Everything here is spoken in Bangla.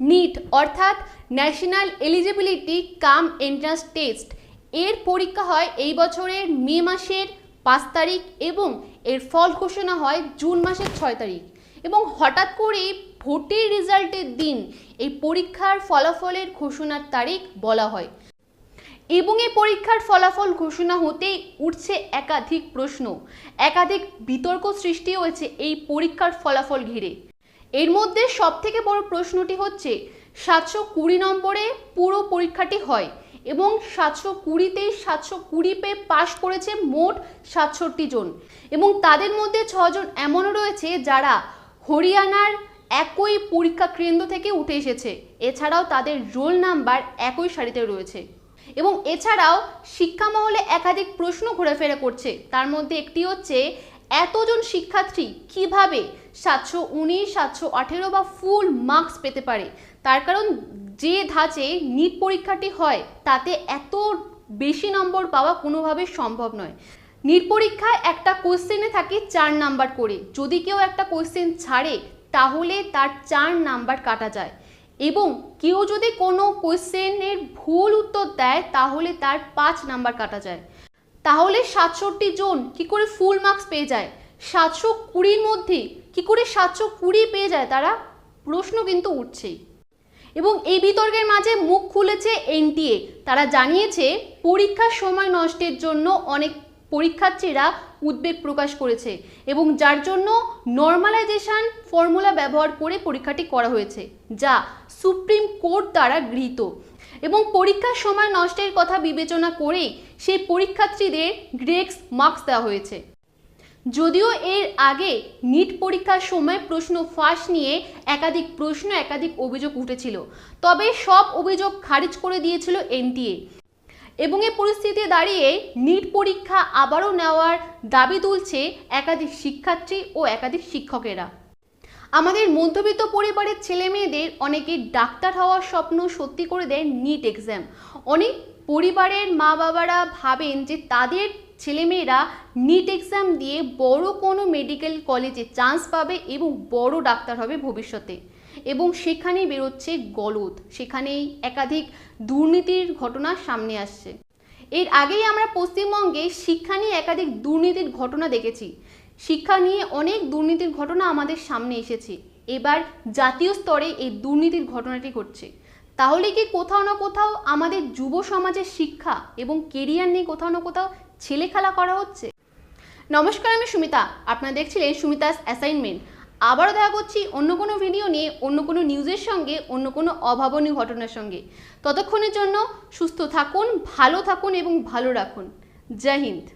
নিট অর্থাৎ National Eligibility cum Entrance Test এর পরীক্ষা হয় এই বছরের মে মাসের পাঁচ তারিখ এবং এর ফল ঘোষণা হয় জুন মাসের ছয় তারিখ। এবং হঠাৎ করে ভোটের রেজাল্টের দিন এই পরীক্ষার ফলাফলের ঘোষণার তারিখ বলা হয়। এবং এই পরীক্ষার ফলাফল ঘোষণা হতেই উঠছে একাধিক প্রশ্ন। একাধিক বিতর্ক সৃষ্টি হয়েছে এই পরীক্ষার ফলাফল ঘিরে। এর মধ্যে সবথেকে বড় প্রশ্নটি হচ্ছে, সাতশো কুড়ি নম্বরে পুরো পরীক্ষাটি হয় এবং সাতশো কুড়িতেই সাতশো কুড়ি পেয়ে পাশ করেছে মোট সাতষট্টি জন। এবং তাদের মধ্যে ছজন এমনও রয়েছে যারা হরিয়ানার একই পরীক্ষা কেন্দ্র থেকে উঠে এসেছে। এছাড়াও তাদের রোল নাম্বার একই সারিতে রয়েছে। এবং এছাড়াও শিক্ষা মহলে একাধিক প্রশ্ন ঘোরাফেরা করছে। তার মধ্যে একটি হচ্ছে এতজন শিক্ষার্থী কীভাবে সাতশো উনিশ, সাতশো আঠেরো বা ফুল মার্কস পেতে পারে? তার কারণ যে ধাঁচে নিট পরীক্ষাটি হয়, তাতে এত বেশি নম্বর পাওয়া কোনোভাবে সম্ভব নয়। নিট পরীক্ষায় একটা কোশ্চেনে থাকে চার নাম্বার করে। যদি কেউ একটা কোশ্চেন ছাড়ে, তাহলে তার চার নাম্বার কাটা যায়। এবং কেউ যদি কোনো কোশ্চেনের ভুল উত্তর দেয়, তাহলে তার পাঁচ নাম্বার কাটা যায়। তাহলে সাতষট্টি জন কি করে ফুল মার্কস পেয়ে যায়? সাতশো কুড়ির মধ্যে কি করে সাতশো কুড়ি পেয়ে যায় তারা? প্রশ্ন কিন্তু উঠছেই। এবং এই বিতর্কের মাঝে মুখ খুলেছে এনটিএ। তারা জানিয়েছে, পরীক্ষার সময় নষ্টের জন্য অনেক পরীক্ষার্থীরা উদ্বেগ প্রকাশ করেছে এবং যার জন্য নর্মালাইজেশন ফর্মুলা ব্যবহার করে পরীক্ষাটি করা হয়েছে, যা সুপ্রিম কোর্ট দ্বারা গৃহীত। এবং পরীক্ষার সময় নষ্টের কথা বিবেচনা করেই সেই পরীক্ষার্থীদের গ্রেক্স মার্কস দেওয়া হয়েছে। যদিও এর আগে নিট পরীক্ষার সময় প্রশ্ন ফাঁস নিয়ে একাধিক প্রশ্ন, একাধিক অভিযোগ উঠেছিল। তবে সব অভিযোগ খারিজ করে দিয়েছিল এনটিএ। এবং এ পরিস্থিতি দাঁড়িয়ে নিট পরীক্ষা আবারও নেওয়ার দাবি তুলছে একাধিক শিক্ষার্থী ও একাধিক শিক্ষকেরা। আমাদের মধ্যবিত্ত পরিবারের ছেলে মেয়েদের অনেকের ডাক্তার হওয়ার স্বপ্ন সত্যি করে দেয় নিট এক্সাম। অনেক পরিবারের মা বাবারা ভাবেন যে তাদের ছেলেমেয়েরা নিট এক্সাম দিয়ে বড় কোনো মেডিকেল কলেজে চান্স পাবে এবং বড় ডাক্তার হবে ভবিষ্যতে। এবং সেখানেই বেরোচ্ছে গলদ। সেখানেই একাধিক দুর্নীতির ঘটনা সামনে আসছে। এর আগেই আমরা পশ্চিমবঙ্গে শিক্ষা নিয়ে একাধিক দুর্নীতির ঘটনা দেখেছি। শিক্ষা নিয়ে অনেক দুর্নীতির ঘটনা আমাদের সামনে এসেছে। এবার জাতীয় স্তরে এই দুর্নীতির ঘটনাটি ঘটছে। তাহলে কি কোথাও না কোথাও আমাদের যুব সমাজের শিক্ষা এবং কেরিয়ার নিয়ে কোথাও না কোথাও ছেলে খেলা করা হচ্ছে? নমস্কার, আমি সুমিতা। আপনারা দেখছিলেন সুমিতাস অ্যাসাইনমেন্ট। আবারও দেখা করছি অন্য কোনো ভিডিও নিয়ে, অন্য কোনো নিউজের সঙ্গে, অন্য কোনো অভাবনীয় ঘটনার সঙ্গে। ততক্ষণের জন্য সুস্থ থাকুন, ভালো থাকুন এবং ভালো রাখুন। জয় হিন্দ।